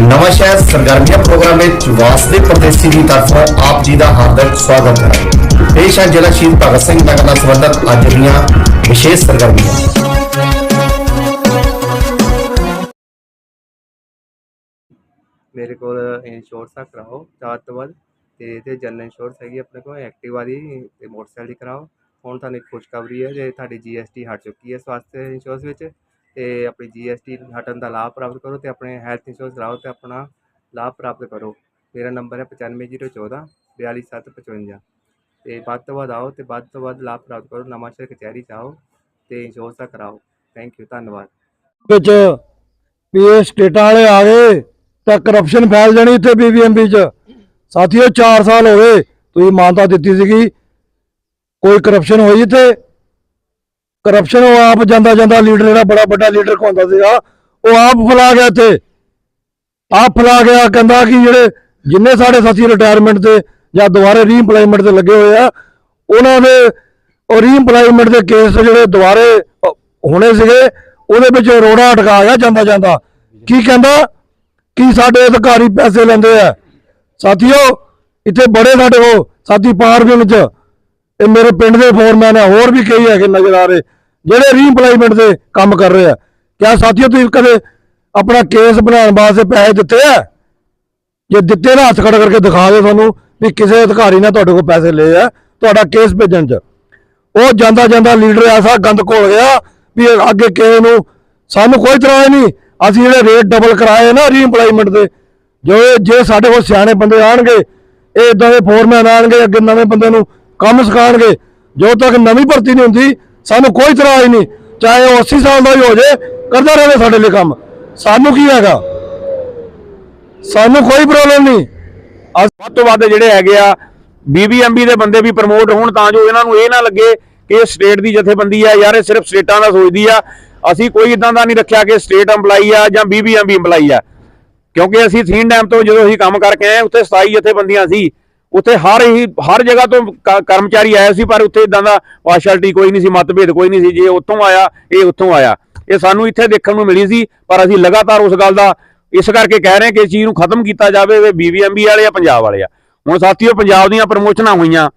ਨਵਾਂ ਸ਼ਹਿਰ ਸਰਗਰਮੀਆਂ ਪ੍ਰੋਗਰਾਮ ਵਿੱਚ ਵਾਸਦੇ ਪ੍ਰਦੇਸ਼ੀ ਦੀ ਤਰਫੋਂ ਆਪ ਜੀ ਦਾ ਹਾਰਦਿਕ ਸਵਾਗਤ ਹੈ। ਪੇਸ਼ ਹੈ ਜ਼ਿਲ੍ਹਾ ਸ਼ਹੀਦ ਭਗਤ ਸਿੰਘ ਨਗਰ ਨਾਲ ਸੰਬੰਧਿਤ ਅੱਜ ਦੀਆਂ ਵਿਸ਼ੇਸ਼ ਸਰਗਰਮੀਆਂ। ਮੇਰੇ ਕੋਲ ਇੰਸ਼ੋਰੈਂਸ ਆ ਕਰਾਓ ਜ਼ਿਆਦਾ ਤੋਂ ਵੱਧ, ਤੇ ਇਹਦੇ ਜਨਰਲ ਇੰਸ਼ੋਰੈਂਸ ਹੈਗੀ ਆਪਣੇ ਕੋਲ ਐਕਟਿਵਾ ਦੀ ਤੇ ਮੋਟਰਸਾਈਕਲ ਦੀ ਕਰਾਓ। ਹੁਣ ਤੁਹਾਨੂੰ ਇੱਕ ਖੁਸ਼ਖਬਰੀ ਹੈ, ਜੇ ਤੁਹਾਡੀ ਜੀਐਸਟੀ ਹਟ ਚੁੱਕੀ ਹੈ ਸਵਾਸਥਯ ਇੰਸ਼ੋਰੈਂਸ ਵਿੱਚ ਤੇ ਆਪਣੀ ਜੀਐਸਟੀ ਹਟਣ ਦਾ ਲਾਭ ਪ੍ਰਾਪਤ ਕਰੋ ਤੇ ਆਪਣੇ ਹੈਲਥ ਇੰਸ਼ੋਰੈਂਸ ਕਰਾਓ ਤੇ ਆਪਣਾ ਲਾਭ ਪ੍ਰਾਪਤ ਕਰੋ। ਮੇਰਾ ਨੰਬਰ ਹੈ 95014 42755 ਤੇ ਵੱਧ ਤੋਂ ਵੱਧ ਆਓ ਤੇ ਵੱਧ ਤੋਂ ਵੱਧ ਲਾਭ ਪ੍ਰਾਪਤ ਕਰੋ ਨਵਾਂਸ਼ਹਿਰ ਕਚਹਿਰੀ 'ਚ ਆਓ ਤੇ ਇੰਸ਼ੋਰੈਂਸ ਦਾ ਕਰਾਓ। ਥੈਂਕ ਯੂ ਧੰਨਵਾਦ। ਵਿੱਚ ਵੀ ਸਟੇਟਾਂ ਵਾਲੇ ਆ ਗਏ, ਤਾਂ ਕਰਪਸ਼ਨ ਫੈਲ ਜਾਣੀ ਇੱਥੇ ਬੀਬੀਐਮਬੀ ਚ। ਸਾਥੀਓ 4 ਸਾਲ ਹੋ ਗਏ, ਤੁਸੀਂ ਮਾਨਤਾ ਦਿੱਤੀ ਸੀਗੀ, ਕੋਈ ਕਰਪਸ਼ਨ ਹੋਈ ਇੱਥੇ। ਕਰਪਸ਼ਨ ਉਹ ਆਪ ਜਾਂਦਾ ਜਾਂਦਾ ਲੀਡਰ ਜਿਹੜਾ ਬੜਾ ਵੱਡਾ ਲੀਡਰ ਖੁਆਉਂਦਾ ਸੀਗਾ, ਉਹ ਆਪ ਫਲਾ ਗਿਆ ਇੱਥੇ। ਆਪ ਫਲਾ ਗਿਆ, ਕਹਿੰਦਾ ਕਿ ਜਿਹੜੇ ਜਿੰਨੇ ਸਾਡੇ ਸਾਥੀ ਰਿਟਾਇਰਮੈਂਟ ਤੇ ਜਾਂ ਦੁਬਾਰੇ ਰੀਇੰਪਲਾਇਮੈਂਟ ਤੇ ਲੱਗੇ ਹੋਏ ਆ, ਉਹਨਾਂ ਦੇ ਉਹ ਰੀਇੰਪਲਾਇਮੈਂਟ ਦੇ ਕੇਸ ਜਿਹੜੇ ਦੁਬਾਰੇ ਹੋਣੇ ਸੀਗੇ, ਉਹਦੇ ਵਿੱਚ ਰੋੜਾ ਅਟਕਾ ਗਿਆ ਜਾਂਦਾ ਜਾਂਦਾ। ਕੀ ਕਹਿੰਦਾ? ਕਿ ਸਾਡੇ ਅਧਿਕਾਰੀ ਪੈਸੇ ਲੈਂਦੇ ਆ? ਸਾਥੀਓ, ਇੱਥੇ ਬੜੇ ਸਾਡੇ ਉਹ ਸਾਥੀ ਪਾਰਕਿੰਗ ਚ ਇਹ ਮੇਰੇ ਪਿੰਡ ਦੇ ਫੋਰਮੈਨ ਆ, ਹੋਰ ਵੀ ਕਈ ਹੈਗੇ ਨਜ਼ਰ ਆ ਰਹੇ। ਜਿਹੜੇ ਰੀਇੰਪਲਾਇਮੈਂਟ ਦੇ ਕੰਮ ਕਰ ਰਹੇ ਆ। ਕਿਆ ਸਾਥੀਓ, ਤੁਸੀਂ ਕਦੇ ਆਪਣਾ ਕੇਸ ਬਣਾਉਣ ਵਾਸਤੇ ਪੈਸੇ ਦਿੱਤੇ ਆ? ਜੇ ਦਿੱਤੇ ਨਾ, ਹੱਥ ਖੜਾ ਕਰਕੇ ਦਿਖਾ ਦਿਓ ਤੁਹਾਨੂੰ ਵੀ ਕਿਸੇ ਅਧਿਕਾਰੀ ਨੇ ਤੁਹਾਡੇ ਕੋਲ ਪੈਸੇ ਲਏ ਆ, ਤੁਹਾਡਾ ਕੇਸ ਭੇਜਣ ਚ। ਉਹ ਜਾਂਦਾ ਜਾਂਦਾ ਲੀਡਰ ਐਸਾ ਗੰਦ ਘੋਲ ਗਿਆ ਵੀ ਅੱਗੇ ਕਿਸੇ ਨੂੰ ਸਾਨੂੰ ਕੋਈ ਤਰ੍ਹਾਂ ਨਹੀਂ। ਅਸੀਂ ਜਿਹੜੇ ਰੇਟ ਡਬਲ ਕਰਾਏ ਨਾ ਰੀਇੰਪਲਾਇਮੈਂਟ ਦੇ, ਜੋ ਜੇ ਸਾਡੇ ਕੋਲ ਸਿਆਣੇ ਬੰਦੇ ਆਣਗੇ, ਇਹ ਇਦਾਂ ਦੇ ਫੋਰਮੈਨ ਆਣਗੇ, ਅੱਗੇ ਨਵੇਂ ਬੰਦੇ ਨੂੰ ਕੰਮ ਸਿਖਾਣਗੇ ਜੋ ਤੱਕ ਨਵੀਂ ਭਰਤੀ ਨਹੀਂ ਹੁੰਦੀ ਸਾਨੂੰ ਕੋਈ ਤਰ੍ਹਾਂ ਨਹੀਂ, ਚਾਹੇ ਉਹ 80 ਸਾਲ ਦਾ ਹੀ ਹੋ ਜਾਏ, ਕਰਦਾ ਰਹੇ ਸਾਡੇ ਲਈ ਕੰਮ। ਸਾਨੂੰ ਕੀ ਹੈਗਾ? ਸਾਨੂੰ ਕੋਈ ਪ੍ਰੋਬਲਮ ਨਹੀਂ। ਵੱਧ ਤੋਂ ਵੱਧ ਜਿਹੜੇ ਹੈਗੇ ਆ ਬੀਬੀਐਮਬੀ ਦੇ ਬੰਦੇ ਵੀ ਪ੍ਰਮੋਟ ਹੋਣ ਤਾਂ ਜੋ ਇਹਨਾਂ ਨੂੰ ਇਹ ਨਾ ਲੱਗੇ ਕਿ ਇਹ ਸਟੇਟ ਦੀ ਜਥੇਬੰਦੀ ਆ, ਯਾਰ ਇਹ ਸਿਰਫ ਸਟੇਟਾਂ ਦਾ ਸੋਚਦੀ ਆ। ਅਸੀਂ ਕੋਈ ਇਦਾਂ ਦਾ ਨਹੀਂ ਰੱਖਿਆ ਕਿ ਸਟੇਟ EMPLOYE ਆ ਜਾਂ ਬੀਬੀਐਮਬੀ EMPLOYE ਆ। ਕਿਉਂਕਿ ਅਸੀਂ ਥੀਨ ਡੈਮ ਤੋਂ ਜਦੋਂ ਅਸੀਂ ਕੰਮ ਕਰਕੇ ਆਏ, ਉੱਥੇ 27 ਜਥੇਬੰਦੀਆਂ ਸੀ। ਉੱਥੇ ਹਰ ਹੀ ਹਰ ਜਗ੍ਹਾ ਤੋਂ ਕ- ਕਰਮਚਾਰੀ ਆਏ ਸੀ, ਪਰ ਉੱਥੇ ਇਦਾਂ ਦਾ ਪਾਰਸ਼ਲਟੀ ਕੋਈ ਨਹੀਂ ਸੀ, ਮਤਭੇਦ ਕੋਈ ਨਹੀਂ ਸੀ, ਜੇ ਉੱਥੋਂ ਆਇਆ, ਇਹ ਉੱਥੋਂ ਆਇਆ। ਇਹ ਸਾਨੂੰ ਇੱਥੇ ਦੇਖਣ ਨੂੰ ਮਿਲੀ ਸੀ, ਪਰ ਅਸੀਂ ਲਗਾਤਾਰ ਉਸ ਗੱਲ ਦਾ ਇਸ ਕਰਕੇ ਕਹਿ ਰਹੇ ਕਿ ਇਸ ਚੀਜ਼ ਨੂੰ ਖਤਮ ਕੀਤਾ ਜਾਵੇ ਵੀ ਬੀਬੀਐਮਬੀ ਵਾਲੇ ਆ, ਪੰਜਾਬ ਵਾਲੇ ਆ। ਹੁਣ ਸਾਥੀਓ, ਪੰਜਾਬ ਦੀਆਂ ਪ੍ਰਮੋਸ਼ਨਾਂ ਹੋਈਆਂ।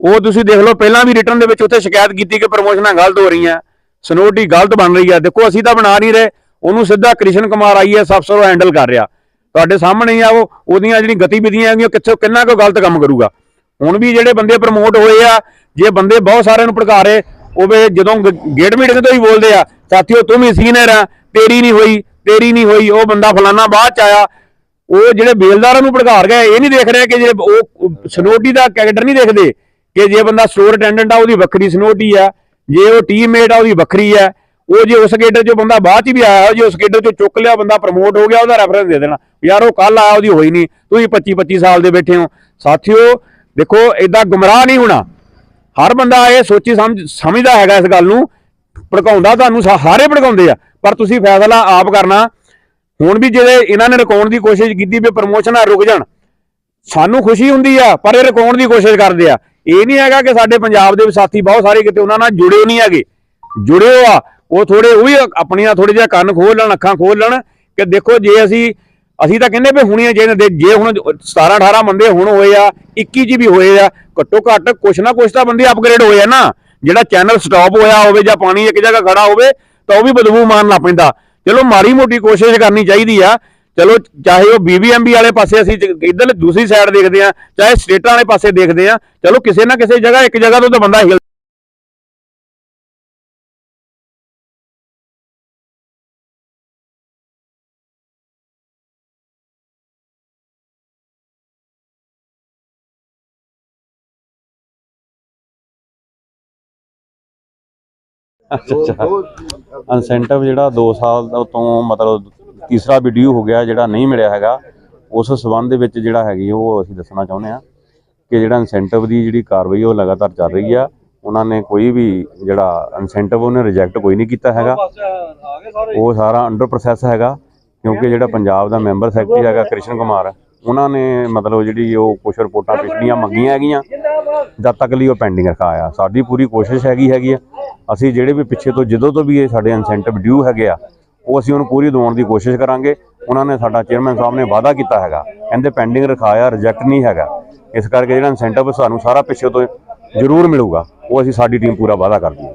ਉਹ ਤੁਸੀਂ ਦੇਖ ਲਓ, ਪਹਿਲਾਂ ਵੀ ਰਿਟਰਨ ਦੇ ਵਿੱਚ ਉੱਥੇ ਸ਼ਿਕਾਇਤ ਕੀਤੀ ਕਿ ਪ੍ਰਮੋਸ਼ਨਾਂ ਗਲਤ ਹੋ ਰਹੀਆਂ। ਸਨੋਡੀ ਗਲਤ ਬਣ ਰਹੀ ਆ। ਦੇਖੋ, ਅਸੀਂ ਤਾਂ ਬਣਾ ਨਹੀਂ ਰਹੇ। ਉਹਨੂੰ ਸਿੱਧਾ ਕ੍ਰਿਸ਼ਨ ਕੁਮਾਰ ਆਈਐਸ ਅਫਸਰ ਉਹ ਹੈਂਡਲ ਕਰ ਰਿਹਾ। ਤੁਹਾਡੇ ਸਾਹਮਣੇ ਹੀ ਆ ਉਹ ਉਹਦੀਆਂ ਜਿਹੜੀ ਗਤੀਵਿਧੀਆਂ ਹੈਗੀਆਂ ਕਿੱਥੋਂ ਕਿੰਨਾ ਕੋ ਗਲਤ ਕੰਮ ਕਰੂਗਾ। ਹੁਣ ਵੀ ਜਿਹੜੇ ਬੰਦੇ ਪ੍ਰਮੋਟ ਹੋਏ ਆ, ਜੇ ਬੰਦੇ ਬਹੁਤ ਸਾਰਿਆਂ ਨੂੰ ਭੜਕਾ ਰਹੇ, ਉਹ ਵੀ ਜਦੋਂ ਗੇਟ ਮੀਟਿੰਗ ਤੋਂ ਹੀ ਬੋਲਦੇ ਆ, ਸਾਥੀਓ, ਤੂੰ ਵੀ ਸੀਨੀਅਰ ਆ, ਤੇਰੀ ਨਹੀਂ ਹੋਈ, ਤੇਰੀ ਨਹੀਂ ਹੋਈ, ਉਹ ਬੰਦਾ ਫਲਾਨਾ ਬਾਅਦ ਚ ਆਇਆ। ਉਹ ਜਿਹੜੇ ਬੇਲਦਾਰਾਂ ਨੂੰ ਭੜਕਾ ਰਹੇ, ਇਹ ਨਹੀਂ ਦੇਖ ਰਿਹਾ ਕਿ ਜੇ ਉਹ ਸਨੋਟੀ ਦਾ ਕੈਰੈਕਟਰ ਨਹੀਂ ਦੇਖਦੇ, ਕਿ ਜੇ ਬੰਦਾ ਸਟੋਰ ਅਟੈਂਡੈਂਟ ਆ, ਉਹਦੀ ਵੱਖਰੀ ਸਨੋਟੀ ਆ, ਜੇ ਉਹ ਟੀਮਮੇਟ ਆ, ਉਹਦੀ ਵੱਖਰੀ ਆ। ਉਹ ਜੇ ਉਸ ਗੇਡਰ ਚੋਂ ਬੰਦਾ ਬਾਅਦ ਚ ਵੀ ਆਇਆ, ਜੇ ਉਸ ਗੇਡਰ ਚੋਂ ਚੁੱਕ ਲਿਆ, ਬੰਦਾ ਪ੍ਰਮੋਟ ਹੋ ਗਿਆ, ਉਹਦਾ ਰੈਫਰੈਂਸ ਦੇ ਦੇਣਾ। ਯਾਰ ਉਹ ਕੱਲ ਆਇਆ, ਉਹਦੀ ਹੋਈ ਨਹੀਂ। ਤੁਸੀਂ 25 25 ਸਾਲ ਦੇ ਬੈਠੇ ਹੋ। ਸਾਥੀਓ, ਦੇਖੋ ਐਦਾਂ ਗੁੰਮਰਾਹ ਨਹੀਂ ਹੋਣਾ। ਹਰ ਬੰਦਾ ਇਹ ਸੋਚੀ ਸਮਝ, ਸਮਝਦਾ ਹੈਗਾ ਇਸ ਗੱਲ ਨੂੰ। ਭੜਕਾਉਂਦਾ ਤੁਹਾਨੂੰ ਸਾਰੇ ਭੜਕਾਉਂਦੇ ਆ। ਪਰ ਤੁਸੀਂ ਫੈਸਲਾ ਆਪ ਕਰਨਾ। ਹੁਣ ਵੀ ਜਿਹੜੇ ਇਹਨਾਂ ਨੇ ਰਕਾਉਣ ਦੀ ਕੋਸ਼ਿਸ਼ ਕੀਤੀ ਵੀ ਪ੍ਰਮੋਸ਼ਨ ਪ੍ਰਮੋਸ਼ਨਾਂ ਰੁਕ ਜਾਣ। ਸਾਨੂੰ ਖੁਸ਼ੀ ਹੁੰਦੀ ਆ, ਪਰ ਇਹ ਰਕਾਉਣ ਦੀ ਕੋਸ਼ਿਸ਼ ਕਰਦੇ ਆ। ਇਹ ਨਹੀਂ ਹੈਗਾ ਕਿ ਸਾਡੇ ਪੰਜਾਬ ਦੇ ਸਾਥੀ ਬਹੁਤ ਸਾਰੇ ਕਿਤੇ ਉਹਨਾਂ ਨਾਲ ਜੁੜੇ ਨਹੀਂ ਹੈਗੇ। ਜੁੜੇ ਹੋ ਆ। ਉਹ ਥੋੜੇ ਉਹ ਵੀ ਆਪਣੀਆਂ ਥੋੜੇ ਜਿਹਾ ਕੰਨ ਖੋਲ ਲੈਣ, ਅੱਖਾਂ ਖੋਲ ਲੈਣ ਕਿ ਦੇਖੋ ਜੇ ਅਸੀਂ ਅਸੀਂ ਤਾਂ ਕਹਿੰਦੇ ਵੀ ਹੁਣੀਆਂ ਜੇ ਜੇ ਹੁਣ 17 18 ਬੰਦੇ ਹੁਣ ਹੋਏ ਆ 21 ਜੀ ਵੀ ਹੋਏ ਆ, ਘੱਟੋ ਘੱਟ ਕੁਛ ਨਾ ਕੁਛ ਤਾਂ ਬੰਦੇ ਅਪਗ੍ਰੇਡ ਹੋਏ ਆ ਨਾ। ਜਿਹੜਾ ਚੈਨਲ ਸਟਾਪ ਹੋਇਆ ਹੋਵੇ ਜਾਂ ਪਾਣੀ ਇੱਕ ਜਗ੍ਹਾ ਖੜਾ ਹੋਵੇ, ਤਾਂ ਉਹ ਵੀ ਬਦਬੂ ਮਾਰਨ ਲੱਗ ਪੈਂਦਾ। ਚਲੋ ਮਾੜੀ ਮੋਟੀ ਕੋਸ਼ਿਸ਼ ਕਰਨੀ ਚਾਹੀਦੀ ਆ। ਚਲੋ ਚਾਹੇ ਉਹ ਬੀਬੀਐਮਬੀ ਵਾਲੇ ਪਾਸੇ ਅਸੀਂ ਇਧਰ ਦੂਸਰੀ ਸਾਈਡ ਦੇਖਦੇ ਆ, ਚਾਹੇ ਸਟੇਟਾਂ ਵਾਲੇ ਪਾਸੇ ਦੇਖਦੇ ਆ, ਚਲੋ ਕਿਸੇ ਨਾ ਕਿਸੇ ਜਗ੍ਹਾ ਇੱਕ ਜਗ੍ਹਾ ਤੋਂ ਤਾਂ ਬੰਦਾ ਇਨਸੈਂਟਿਵ ਜਿਹੜਾ 2 ਸਾਲ ਤੋਂ ਮਤਲਬ ਤੀਸਰਾ ਵੀ ਡਿਊ ਹੋ ਗਿਆ ਜਿਹੜਾ ਨਹੀਂ ਮਿਲਿਆ ਹੈਗਾ ਉਸ ਸਬੰਧ ਦੇ ਵਿੱਚ ਜਿਹੜਾ ਹੈਗੀ ਉਹ ਅਸੀਂ ਦੱਸਣਾ ਚਾਹੁੰਦੇ ਆ ਕਿ ਜਿਹੜਾ ਇਨਸੈਂਟਿਵ ਦੀ ਜਿਹੜੀ ਕਾਰਵਾਈ ਉਹ ਲਗਾਤਾਰ ਚੱਲ ਰਹੀ ਆ। ਉਹਨਾਂ ਨੇ ਕੋਈ ਵੀ ਜਿਹੜਾ ਇਨਸੈਂਟਿਵ ਉਹਨੇ ਰਿਜੈਕਟ ਕੋਈ ਨਹੀਂ ਕੀਤਾ ਹੈਗਾ। ਉਹ ਸਾਰਾ ਅੰਡਰ ਪ੍ਰੋਸੈਸ ਹੈਗਾ ਕਿਉਂਕਿ ਜਿਹੜਾ ਪੰਜਾਬ ਦਾ ਮੈਂਬਰ ਸੈਕਟਰੀ ਹੈਗਾ ਕ੍ਰਿਸ਼ਨ ਕੁਮਾਰ। ਉਹਨਾਂ ਨੇ ਮਤਲਬ ਜਿਹੜੀ ਉਹ ਕੁਝ ਰਿਪੋਰਟਾਂ ਪਿਛਲੀਆਂ ਮੰਗੀਆਂ ਹੈਗੀਆਂ। ਜਦ ਤੱਕ ਲਈ ਉਹ ਪੈਂਡਿੰਗ ਰਖਾਇਆ। ਸਾਡੀ ਪੂਰੀ ਕੋਸ਼ਿਸ਼ ਹੈਗੀ ਹੈਗੀ ਆ। ਅਸੀਂ ਜਿਹੜੇ ਵੀ ਪਿੱਛੇ ਤੋਂ ਜਦੋਂ ਤੋਂ ਵੀ ਇਹ ਸਾਡੇ ਇਨਸੈਂਟਿਵ ਡਿਊ ਹੈਗੇ ਆ, ਉਹ ਅਸੀਂ ਉਹਨੂੰ ਪੂਰੀ ਦਿਵਾਉਣ ਦੀ ਕੋਸ਼ਿਸ਼ ਕਰਾਂਗੇ। ਉਹਨਾਂ ਨੇ ਸਾਡਾ ਚੇਅਰਮੈਨ ਸਾਹਿਬ ਨੇ ਵਾਅਦਾ ਕੀਤਾ ਹੈਗਾ। ਕਹਿੰਦੇ ਪੈਂਡਿੰਗ ਰਖਾਇਆ ਰਿਜੈਕਟ ਨਹੀਂ ਹੈਗਾ। ਇਸ ਕਰਕੇ ਜਿਹੜਾ ਇਨਸੈਂਟਿਵ ਸਾਨੂੰ ਸਾਰਾ ਪਿੱਛੇ ਤੋਂ ਜ਼ਰੂਰ ਮਿਲੂਗਾ। ਉਹ ਅਸੀਂ ਸਾਡੀ ਟੀਮ ਪੂਰਾ ਵਾਅਦਾ ਕਰਦੀ ਹੈ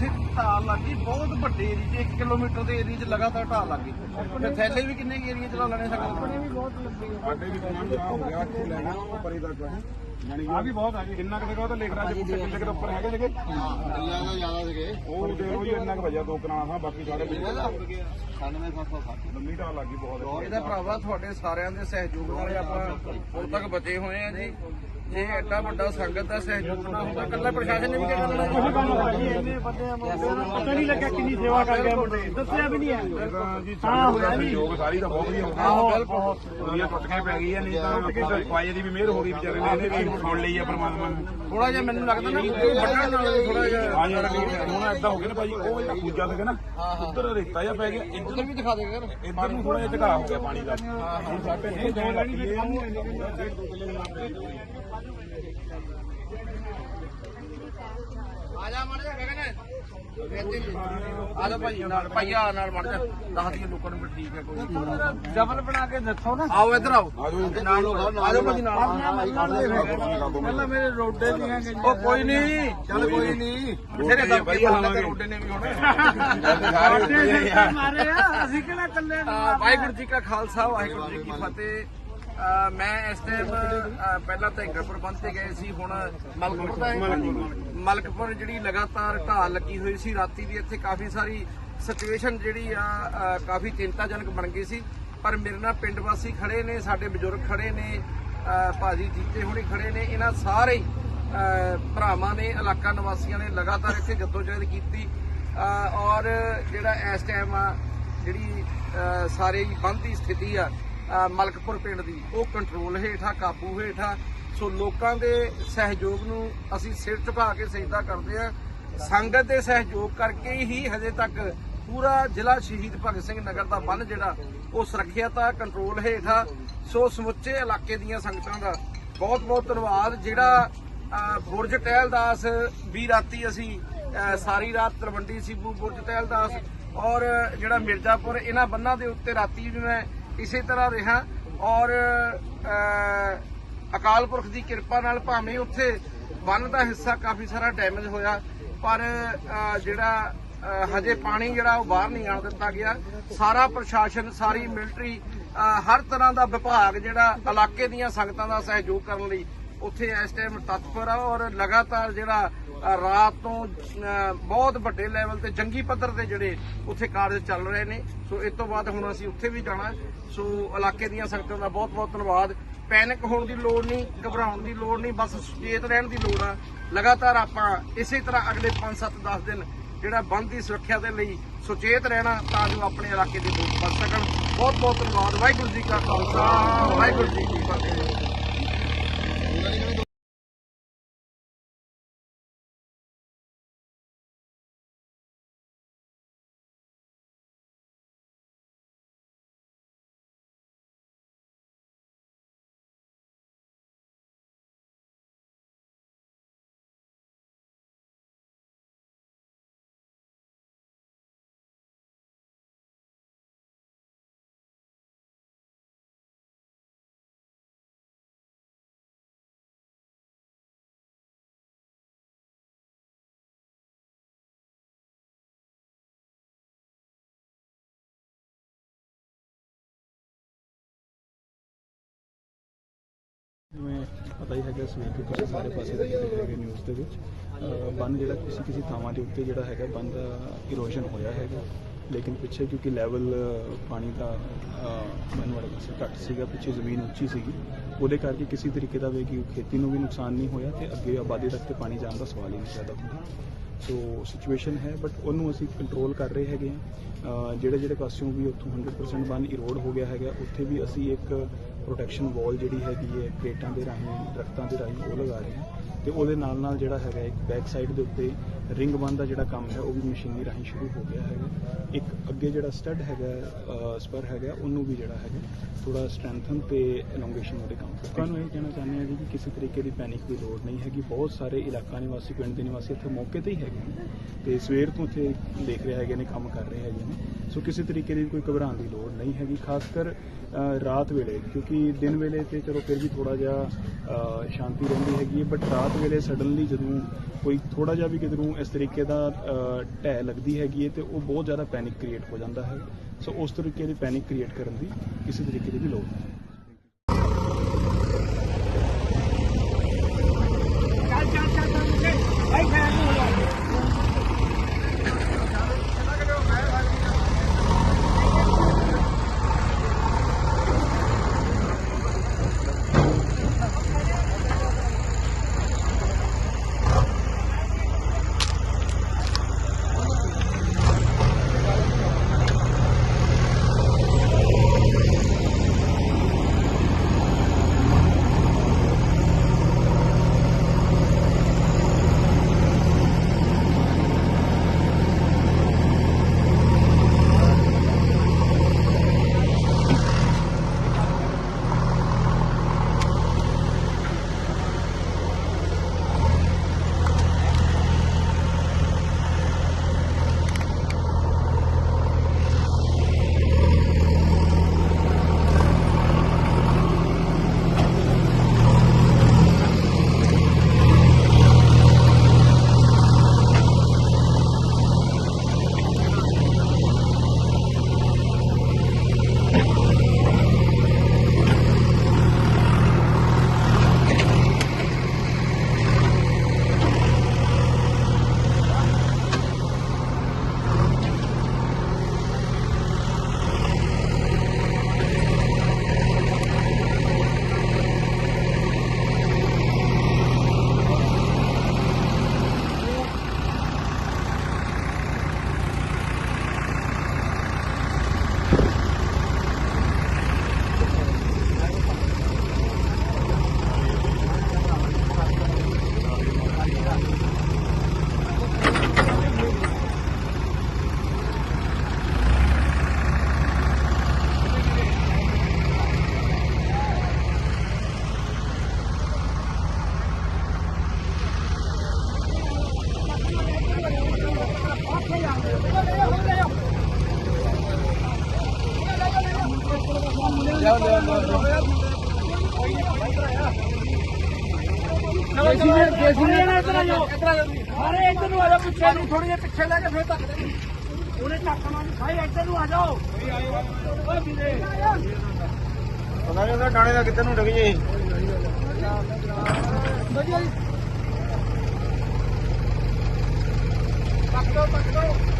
ਉੱਥੇ ਢਾਲ ਲੱਗ ਗਈ ਬਹੁਤ ਵੱਡੇ ਏਰੀਏ 'ਚ 1 ਕਿਲੋਮੀਟਰ ਦੇ ਏਰੀਏ 'ਚ ਲਗਾਤਾਰ ਢਾਲ ਲੱਗ ਗਈ। ਫਿਰ ਥੈਲੇ ਵੀ ਕਿੰਨੇ ਏਰੀਏ 'ਚ ਲਾ ਲੈਣੇ ਸਕਦੇ ਵੀ ਬਹੁਤ ਆ ਵੀ ਬਹੁਤ ਆ ਜੀ ਕਿੰਨਾ ਕੁ ਉਹ ਤਾਂ ਲਿਖ ਰਿਹਾ ਜੇ ਬੁੱਟੇ ਕਿੰਨੇ ਕੁ ਉੱਪਰ ਹੈਗੇ ਸੀਗੇ? ਹਾਂ ਜ਼ਿਆਦਾ ਸੀਗੇ ਉਹ ਦੇਖੋ ਜੀ ਇੰਨਾ ਕੁ ਵਜਾ ਦੋ ਕਨਾਲਾਂ ਦਾ ਬਾਕੀ ਸਾਰੇ ਲੰਮੀ ਢਾਲ ਲੱਗੀ ਬਹੁਤ। ਇਹਦਾ ਭਰਾਵਾ ਤੁਹਾਡੇ ਸਾਰਿਆਂ ਦੇ ਸਹਿਯੋਗ ਨਾਲ ਆਪਾਂ ਹੁਣ ਤੱਕ ਬਚੇ ਹੋਏ ਆ ਜੀ। ਜੇ ਐਡਾ ਵੱਡਾ ਸੰਗਤ ਦਾ ਸਹਿਯੋਗ ਨਾ ਹੁੰਦਾ ਕੱਲਾ ਪ੍ਰਸ਼ਾਸਨ ਨੇ ਵੀ ਕੀ ਕਰਨਾ ਪਤਾ ਨਹੀਂ ਲੱਗਿਆ ਕਿੰਨੀ ਸੇਵਾ ਕਰ ਗਏ ਮੁੰਡੇ। ਦੱਸਿਆ ਵੀ ਨਹੀਂ ਹੈ। ਹਾਂ ਹੋਇਆ ਜੀ ਯੋਗ ਸਾਰੀ ਦਾ ਬਹੁਤ ਵਧੀਆ। ਹੋ ਗਿਆ ਹਾਂ ਬਿਲਕੁਲ ਵਧੀਆ ਟੁੱਟ ਕੇ ਪੈ ਗਈ ਹੈ ਨਹੀਂ ਤਾਂ ਪਾਏ ਦੀ ਵੀ ਮਿਹਰ ਹੋ ਗਈ ਵਿਚਾਰੇ ਨੇ ਇਹਨੇ ਵੀ ਸੁਣ ਲਈ ਆ ਪਰਮਾਤਮਾ ਨੇ। ਥੋੜਾ ਜਿਹਾ ਮੈਨੂੰ ਲੱਗਦਾ ਨਾ ਕੋਈ ਵੱਢਣ ਨਾਲ ਥੋੜਾ ਜਿਹਾ ਹਾਂ ਯਾਰ ਹੁਣ ਏਦਾਂ ਹੋ ਗਿਆ ਨਾ ਭਾਜੀ ਉਹ ਜਿਹੜਾ ਦੂਜਾ ਸੀਗਾ ਨਾ ਉੱਧਰ ਰੇਤਾ ਜਿਹਾ ਪੈ ਗਿਆ ਇੱਧਰ ਉਧਰ ਵੀ ਦਿਖਾ ਦੇਗਾ ਯਾਰ ਇੱਧਰ ਨੂੰ ਥੋੜਾ ਜਿਹਾ ਹੋ ਗਿਆ ਪਾਣੀ ਦਾ। ਹੁਣ ਸਾਡੇ ਇਹ ਜਾਣ ਲੱਗੀ ਹੈ ਆ ਜਾ ਮੜ ਜਾ ਗਗਨ। ਆ ਜਾ ਭਾਈ ਨਾਲ ਭਾਈਆ ਨਾਲ ਮੜ ਜਾ। ਦੱਸ ਦਈਏ ਲੋਕਾਂ ਨੂੰ ਵੀ ਠੀਕ ਹੈ ਕੋਈ ਜਬਲ ਬਣਾ ਕੇ ਦੱਸੋ ਨਾ। ਆਓ ਇੱਧਰ ਆਓ। ਨਾਲ ਆ ਜਾਓ ਭਾਜੀ ਨਾਲ ਪਹਿਲਾਂ ਮੇਰੇ ਰੋਡੇ ਹੈਗੇ ਉਹ ਕੋਈ ਨਹੀਂ। ਚੱਲ ਕੋਈ ਨਹੀਂ। ਬਥੇਰੇ ਕੇ ਰੋਡੇ ਨੇ ਵੀ ਹੁਣ। ਮਾਰੇ ਆ। ਅਸੀਂ ਕਿਹੜਾ ਕੱਲੇ ਵਾਹਿਗੁਰੂ ਜੀ ਕਾ ਖਾਲਸਾ ਵਾਹਿਗੁਰੂ ਜੀ ਕੀ ਫਤਿਹ। ਮੈਂ ਇਸ ਟਾਈਮ ਪਹਿਲਾਂ ਤਾਂ ਹਿੰਗਰਪੁਰ ਬੰਦ ਤੇ ਗਏ ਸੀ, ਹੁਣ ਮਲਕਪੁਰ ਦਾ ਮਲਕਪੁਰ ਜਿਹੜੀ ਲਗਾਤਾਰ ਢਾਲ ਲੱਗੀ ਹੋਈ ਸੀ, ਰਾਤੀ ਵੀ ਇੱਥੇ ਕਾਫੀ ਸਾਰੀ ਸਿਚੁਏਸ਼ਨ ਜਿਹੜੀ ਆ ਕਾਫੀ ਚਿੰਤਾਜਨਕ ਬਣ ਗਈ ਸੀ। ਪਰ ਮੇਰੇ ਨਾਲ ਪਿੰਡ ਵਾਸੀ ਖੜੇ ਨੇ, ਸਾਡੇ ਬਜ਼ੁਰਗ ਖੜੇ ਨੇ ਅਹ ਭਾਜੀ ਜੀਤੇ ਹੁਣੀ ਖੜੇ ਨੇ, ਇਹਨਾਂ ਸਾਰੇ ਭਰਾਵਾਂ ਨੇ, ਇਲਾਕਾ ਨਿਵਾਸੀਆਂ ਨੇ ਲਗਾਤਾਰ ਇੱਥੇ ਜਦੋਜਹਿਦ ਕੀਤੀ। ਔਰ ਜਿਹੜਾ ਇਸ ਟਾਈਮ ਆ, ਜਿਹੜੀ ਸਾਰੇ ਬੰਦ ਦੀ ਸਥਿਤੀ ਆ ਮਲਕਪੁਰ ਪਿੰਡ ਦੀ। ਉਹ ਕੰਟਰੋਲ ਹੇਠਾਂ, ਕਾਬੂ ਹੇਠਾਂ। ਸੋ ਲੋਕਾਂ ਦੇ ਸਹਿਯੋਗ ਨੂੰ ਅਸੀਂ ਸਿਰ ਝੁਕਾ ਕੇ ਸਜਦਾ ਕਰਦੇ ਆ ਸੰਗਤ ਦੇ ਸਹਿਯੋਗ ਕਰਕੇ ਹੀ ਹਜੇ ਤੱਕ ਪੂਰਾ ਜ਼ਿਲ੍ਹਾ ਸ਼ਹੀਦ ਭਗਤ ਸਿੰਘ ਨਗਰ ਦਾ ਬੰਨ ਜਿਹੜਾ, ਉਹ ਸੁਰੱਖਿਅਤ ਆ ਕੰਟਰੋਲ ਹੇਠਾਂ। ਸੋ ਸਮੁੱਚੇ ਇਲਾਕੇ ਦੀਆਂ ਸੰਗਤਾਂ ਦਾ ਬਹੁਤ ਬਹੁਤ ਧੰਨਵਾਦ। ਜਿਹੜਾ ਬੁਰਜ ਟਹਿਲਦਾਸ ਵੀ ਰਾਤੀ ਅਸੀਂ ਸਾਰੀ ਰਾਤ ਤਲਵੰਡੀ ਸੀਬੂ ਬੁਰਜ ਟਹਿਲਦਾਸ ਔਰ ਜਿਹੜਾ ਮਿਰਜ਼ਾਪੁਰ, ਇਹਨਾਂ ਬੰਨਾਂ ਦੇ ਉੱਤੇ ਰਾਤੀ ਵੀ ਮੈਂ ਇਸੇ ਤਰ੍ਹਾਂ ਰਿਹਾ ਔਰ ਅਕਾਲ ਪੁਰਖ ਦੀ ਕਿਰਪਾ ਨਾਲ ਭਾਵੇਂ ਉੱਥੇ ਬੰਨ ਦਾ ਹਿੱਸਾ ਕਾਫੀ ਸਾਰਾ ਡੈਮੇਜ ਹੋਇਆ, ਪਰ ਜਿਹੜਾ ਹਜੇ ਪਾਣੀ ਜਿਹੜਾ ਉਹ ਬਾਹਰ ਨਹੀਂ ਆਉਣ ਦਿੱਤਾ ਗਿਆ। ਸਾਰਾ ਪ੍ਰਸ਼ਾਸਨ, ਸਾਰੀ ਮਿਲਟਰੀ ਹਰ ਤਰ੍ਹਾਂ ਦਾ ਵਿਭਾਗ ਜਿਹੜਾ ਇਲਾਕੇ ਦੀਆਂ ਸੰਗਤਾਂ ਦਾ ਸਹਿਯੋਗ ਕਰਨ ਲਈ ਉੱਥੇ ਇਸ ਟਾਈਮ ਤਤਪਰ ਆ ਔਰ ਲਗਾਤਾਰ ਜਿਹੜਾ ਰਾਤ ਤੋਂ ਬਹੁਤ ਵੱਡੇ ਲੈਵਲ ਤੇ ਜੰਗੀ ਪੱਧਰ ਤੇ ਜਿਹੜੇ ਉੱਥੇ ਕਾਰਜ ਚੱਲ ਰਹੇ ਨੇ। ਸੋ ਇਸ ਤੋਂ ਬਾਅਦ ਹੁਣ ਅਸੀਂ ਉੱਥੇ ਵੀ ਜਾਣਾ। ਸੋ ਇਲਾਕੇ ਦੀਆਂ ਸੰਗਤਾਂ ਦਾ ਬਹੁਤ ਬਹੁਤ ਧੰਨਵਾਦ। ਪੈਨਿਕ ਹੋਣ ਦੀ ਲੋੜ ਨਹੀਂ, ਘਬਰਾਉਣ ਦੀ ਲੋੜ ਨਹੀਂ, ਬਸ ਸੁਚੇਤ ਰਹਿਣ ਦੀ ਲੋੜ ਆ। ਲਗਾਤਾਰ ਆਪਾਂ ਇਸੇ ਤਰ੍ਹਾਂ ਅਗਲੇ 5-7 10 ਦਿਨ ਜਿਹੜਾ ਬੰਦ ਦੀ ਸੁਰੱਖਿਆ ਦੇ ਲਈ ਸੁਚੇਤ ਰਹਿਣਾ, ਤਾਂ ਜੋ ਆਪਣੇ ਇਲਾਕੇ ਦੇ ਲੋਕ ਬਚ ਸਕਣ। ਬਹੁਤ ਬਹੁਤ ਧੰਨਵਾਦ। ਵਾਹਿਗੁਰੂ ਜੀ ਕਾ ਖਾਲਸਾ, ਵਾਹਿਗੁਰੂ ਜੀ ਕੀ ਫਤਿਹ। ਜਿਵੇਂ ਪਤਾ ਹੀ ਹੈਗਾ ਸਵੇਰ ਤੋਂ ਤੁਸੀਂ ਸਾਰੇ ਪਾਸੇ ਦੇ ਹੈਗੇ ਨਿਊਜ਼ ਦੇ ਵਿੱਚ ਬੰਨ ਜਿਹੜਾ ਕਿਸੇ ਕਿਸੇ ਥਾਵਾਂ ਦੇ ਉੱਤੇ ਜਿਹੜਾ ਹੈਗਾ ਬੰਨ ਦਾ ਇਰੋਸ਼ਨ ਹੋਇਆ ਹੈਗਾ। ਲੇਕਿਨ ਪਿੱਛੇ ਕਿਉਂਕਿ ਲੈਵਲ ਪਾਣੀ ਦਾ ਅਹ, ਬੰਨ ਵਾਲੇ ਪਾਸੇ ਘੱਟ ਸੀਗਾ ਪਿੱਛੇ ਜ਼ਮੀਨ ਉੱਚੀ ਸੀਗੀ। ਉਹਦੇ ਕਰਕੇ ਕਿਸੇ ਤਰੀਕੇ ਦਾ ਵੀ ਕਿ ਖੇਤੀ ਨੂੰ ਵੀ ਨੁਕਸਾਨ ਨਹੀਂ ਹੋਇਆ ਤੇ ਅੱਗੇ ਆਬਾਦੀ ਤੱਕ ਤੇ ਪਾਣੀ ਜਾਣ ਦਾ ਸਵਾਲ ਹੀ ਨਹੀਂ ਪੈਦਾ ਹੁੰਦਾ। ਸੋ ਸਿਚੁਏਸ਼ਨ ਹੈ ਬਟ ਉਹਨੂੰ ਅਸੀਂ ਕੰਟਰੋਲ ਕਰ ਰਹੇ ਹੈਗੇ ਹਾਂ। ਜਿਹੜੇ ਜਿਹੜੇ ਪਾਸਿਓਂ ਵੀ ਉੱਥੋਂ 100% ਬੰਨ ਇਰੋਡ ਹੋ ਗਿਆ ਹੈਗਾ, ਉੱਥੇ ਵੀ ਅਸੀਂ ਇੱਕ ਪ੍ਰੋਟੈਕਸ਼ਨ ਵਾਲ ਜਿਹੜੀ ਹੈਗੀ ਹੈ ਪਲੇਟਾਂ ਦੇ ਰਾਹੀਂ, ਦਰਖਤਾਂ ਦੇ ਰਾਹੀਂ ਉਹ ਲਗਾ ਰਹੇ ਹਾਂ। ਤੇ ਉਹਦੇ ਨਾਲ ਨਾਲ ਜਿਹੜਾ ਹੈਗਾ ਇੱਕ ਬੈਕ ਸਾਈਡ ਦੇ ਉੱਤੇ ਰਿੰਗ ਬੰਨ ਦਾ ਜਿਹੜਾ ਕੰਮ ਹੈ, ਉਹ ਵੀ ਮਸ਼ੀਨੀ ਰਾਹੀਂ ਸ਼ੁਰੂ ਹੋ ਗਿਆ ਹੈਗਾ। ਇੱਕ ਅੱਗੇ ਜਿਹੜਾ ਸਟੱਡ ਹੈਗਾ ਸਪਰ ਹੈਗਾ, ਉਹਨੂੰ ਵੀ ਜਿਹੜਾ ਹੈਗਾ ਥੋੜਾ ਸਟਰੈਂਥਨ ਤੇ ਐਲੋਂਗੇਸ਼ਨ ਉਹਦੇ ਕੰਮ ਲੋਕਾਂ ਨੂੰ ਇਹ ਕਹਿਣਾ ਚਾਹੁੰਦੇ ਹਾਂ ਜੀ ਕਿ ਕਿਸੇ ਤਰੀਕੇ ਦੀ ਪੈਨਿਕ ਦੀ ਲੋੜ ਨਹੀਂ ਹੈਗੀ। ਬਹੁਤ ਸਾਰੇ ਇਲਾਕਾ ਨਿਵਾਸੀ, ਪਿੰਡ ਦੇ ਨਿਵਾਸੀ ਇੱਥੇ ਮੌਕੇ ਤੇ ਹੀ ਹੈਗੇ ਨੇ। ਤੇ ਸਵੇਰ ਤੋਂ ਇੱਥੇ ਦੇਖ ਰਹੇ ਹੈਗੇ ਨੇ, ਕੰਮ ਕਰ ਰਹੇ ਹੈਗੇ ਨੇ। ਸੋ ਕਿਸੇ ਤਰੀਕੇ ਦੀ ਕੋਈ ਘਬਰਾਉਣ ਦੀ ਲੋੜ ਨਹੀਂ ਹੈਗੀ, ਖਾਸ ਕਰ ਰਾਤ ਵੇਲੇ, ਕਿਉਂਕਿ ਦਿਨ ਵੇਲੇ ਤੇ ਚਲੋ ਫਿਰ ਵੀ ਥੋੜਾ ਜਿਹਾ ਸ਼ਾਂਤੀ ਰਹਿੰਦੀ ਹੈਗੀ ਹੈ ਬਟ ਰਾਤ ਵੇਲੇ ਸਡਨਲੀ ਜਦੋਂ ਕੋਈ ਥੋੜਾ ਜਿਹਾ ਵੀ ਕਿਧਰੋਂ ਇਸ ਤਰੀਕੇ ਦਾ ਢਹਿ ਲੱਗਦੀ ਹੈਗੀ ਹੈ ਤੇ ਉਹ ਬਹੁਤ ਜ਼ਿਆਦਾ ਪੈਨਿਕ ਕ੍ਰੀਏਟ ਹੋ ਜਾਂਦਾ ਹੈ। ਸੋ ਉਸ ਤਰੀਕੇ ਦੀ ਪੈਨਿਕ ਕ੍ਰੀਏਟ ਕਰਨ ਦੀ ਕਿਸੇ ਤਰੀਕੇ ਦੀ ਵੀ ਲੋੜ ਨਹੀਂ। ਸਾਰੇ ਇੱਧਰ ਨੂੰ ਆ ਜਾਓ ਪਿੱਛੇ ਨੂੰ ਥੋੜੀ ਜਿਹੀ ਪਿੱਛੇ ਲੈ ਕੇ ਫਿਰ ਤੱਕ ਉਹਨੇ ਟੱਕ ਮਾਰੀ ਭਾਈ ਇੱਧਰ ਨੂੰ ਆ ਜਾਓ ਓਏ ਵੀਰੇ ਪਤਾ ਨਹੀਂ ਉਹਦਾ ਡਾਣੇ ਦਾ ਕਿੱਧਰ ਨੂੰ ਡਿੱਗ ਜੇ ਪੱਕ ਦੋ ਪੱਕ ਦੋ।